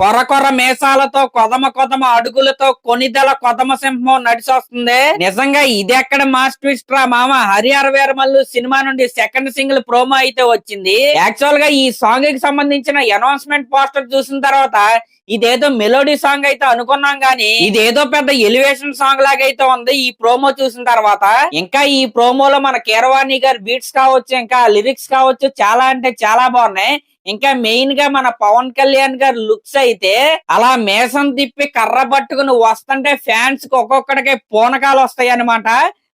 కొర కొర మేసాలతో కొదమ కొదమ అడుగులతో కొనిదల కొదమ సింహం నడిచొస్తుంది. నిజంగా ఇది ఎక్కడ మాస్ ట్విస్ట్ రా మామ? హరిహర వీరమల్లు సినిమా నుండి సెకండ్ సింగిల్ ప్రోమో అయితే వచ్చింది. యాక్చువల్గా ఈ సాంగ్కి సంబంధించిన అనౌన్స్మెంట్ పోస్టర్ చూసిన తర్వాత ఇదేదో మెలోడీ సాంగ్ అయితే అనుకున్నాం గానీ ఇదేదో పెద్ద ఎలివేషన్ సాంగ్ లాగా అయితే ఉంది. ఈ ప్రోమో చూసిన తర్వాత ఇంకా ఈ ప్రోమోలో మన కీరవాణి గారి బీట్స్ కావచ్చు ఇంకా లిరిక్స్ కావచ్చు చాలా అంటే చాలా బాగున్నాయి. ఇంకా మెయిన్గా మన పవన్ కళ్యాణ్ గారి లుక్స్ అయితే అలా మేసం తిప్పి కర్ర పట్టుకుని వస్తుంటే ఫ్యాన్స్కి ఒక్కొక్కడికి పూనకాలు వస్తాయి అనమాట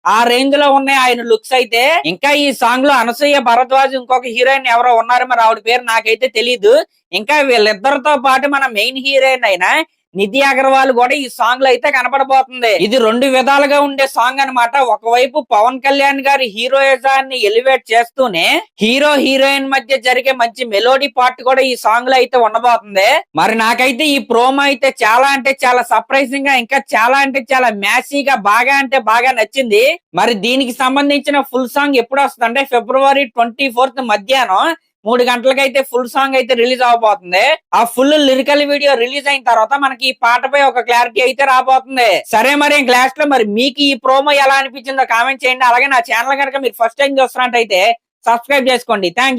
ఆ రేంజ్లో ఉన్నాయి ఆయన లుక్స్ అయితే. ఇంకా ఈ సాంగ్లో అనసూయ భరద్వాజ్ ఇంకొక హీరోయిన్ ఎవరో ఉన్నారు మరి ఆవిడ పేరు నాకైతే తెలియదు ఇంకా వీళ్ళిద్దరితో పాటు మన మెయిన్ హీరోయిన్ అయినా నిధి అగర్వాల్ కూడా ఈ సాంగ్లో అయితే కనపడబోతుంది. ఇది రెండు విధాలుగా ఉండే సాంగ్ అన్నమాట. ఒకవైపు పవన్ కళ్యాణ్ గారి హీరోయిజాన్ని ఎలివేట్ చేస్తూనే హీరో హీరోయిన్ మధ్య జరిగే మంచి మెలోడీ పార్ట్ కూడా ఈ సాంగ్లో అయితే ఉండబోతుంది. మరి నాకైతే ఈ ప్రోమో అయితే చాలా అంటే చాలా సర్ప్రైజింగ్గా ఇంకా చాలా అంటే చాలా మ్యాసీగా బాగా అంటే బాగా నచ్చింది. మరి దీనికి సంబంధించిన ఫుల్ సాంగ్ ఎప్పుడు వస్తుందంటే ఫిబ్రవరి ట్వంటీ ఫోర్త్ మధ్యాహ్నం మూడు గంటలకైతే ఫుల్ సాంగ్ అయితే రిలీజ్ అవబోతుంది. ఆ ఫుల్ లిరికల్ వీడియో రిలీజ్ అయిన తర్వాత మనకి ఈ పాటపై ఒక క్లారిటీ అయితే రాబోతుంది. సరే మరి క్లాస్లో మరి మీకు ఈ ప్రోమో ఎలా అనిపించిందో కామెంట్ చేయండి. అలాగే నా ఛానల్ కనుక మీరు ఫస్ట్ టైం చూస్తున్నట్టయితే సబ్స్క్రైబ్ చేసుకోండి. Thank you